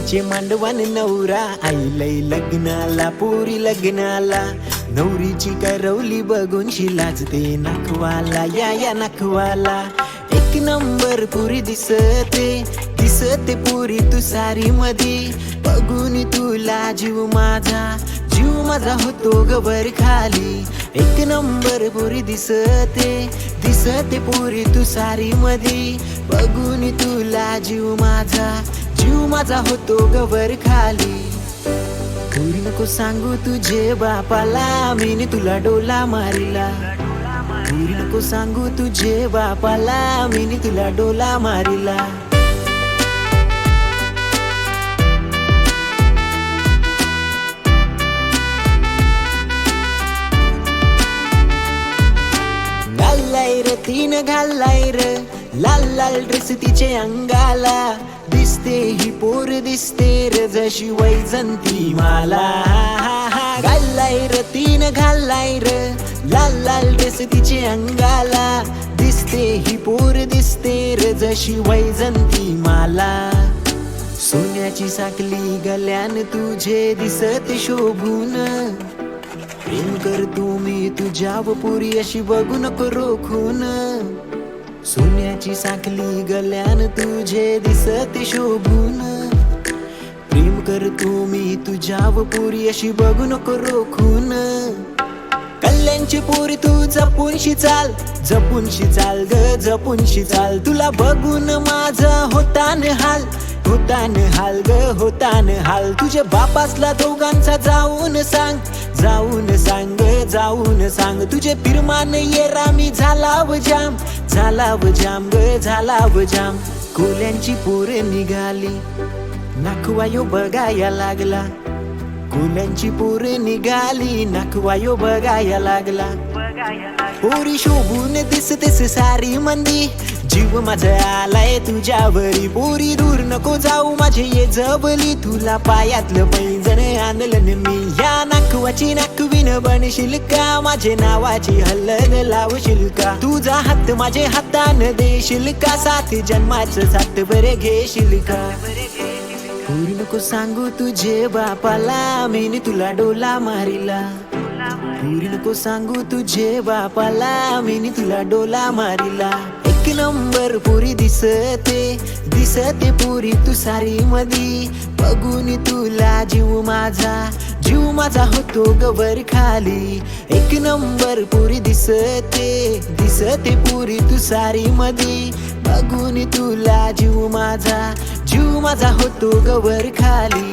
नवरीचे मांडवान नवरा आईलय लग्नाला पोरी लग्नाला. नवरीची करवली बघून शिलाजते नाखवाला या या नाखवाला. एक नंबर पुरी दिसते दिसते पुरी तू सारी मधी. बघून तुला जीव माझा जीव माझा होतो गबर खाली. एक नंबर पुरी दिसते दिसते पुरी तू सारी मधी. बघून तुला जीव माझा जीव माझा होतो गबर खाली. पुरी नको सांगू तुझे बापाला मीनी तुला डोला मारिला. पुरी नको सांगू तुझे बापाला मीनी तुला डोला मारिला. घालाय र. लाल लाल ड्रेस तिचे अंगाला. दिसते ही पोर दिसते र जशी वैजंती माला. घालाय र तीन घालाय र. लाल लाल ड्रेस तिचे अंगाला. दिसते ही पोर दिसते र जशी वैजंती माला. सोन्याची साखली गल्यान तुझे दिसत शोभून. प्रेम करतो मी तुझ्या पुरी अशी बघू नको रोखून. सोन्याची साखली गल्यान तुझे दिसत शोभून. प्रेम करतो मी तुझ्या पुरी अशी बघू नको रोखून. कल्याणची पोरी तू जपूनशी चाल जपूनशी चाल ग जपूनशी चाल. तुला बघून माझा होतान हाल होतान हाल ग होतान हाल. तुझ्या बापासला दोघांचा जाऊन सांग जाऊन सांग जाऊन सांग. तुझे फिरमान ये रामी झालाव जाम झालाव जाम ग झालाव जाम. कोल्यांची पोरे निघाली नाखवायो बघाया लागला. कोल्यांची पोरे निघाली नाखवायो बघाया लागला. पोरी शोभून दिसतेस सारी मंदी जीव माझा आलाय तुझ्यावरी. पोरी दूर नको जाऊ माझे ये जबली. तुला पायातलं पैजण आणलं मी. या नाकवाची नाकवीन बनशील का? माझे नावाची हल्लन लावशील का? तुझा हात माझे हातान देशील का? साथ जन्माचं सात बरे घेशील का? पोरी नको सांगू तुझे बापाला. मीनी तुला डोला मारिला. पुरी नको सांगू तुझे बापाला. मीनी तुला डोला मारिला. एक नंबर पुरी दिसते दिसते पुरी तू सारी मधी. बघून तुला जीव माझा जीव माझा होतो गवर खाली. एक नंबर पुरी दिसते दिसते पुरी तू सारी मधी. बघून तुला जीव माझा जीव माझा होतो गवर खाली.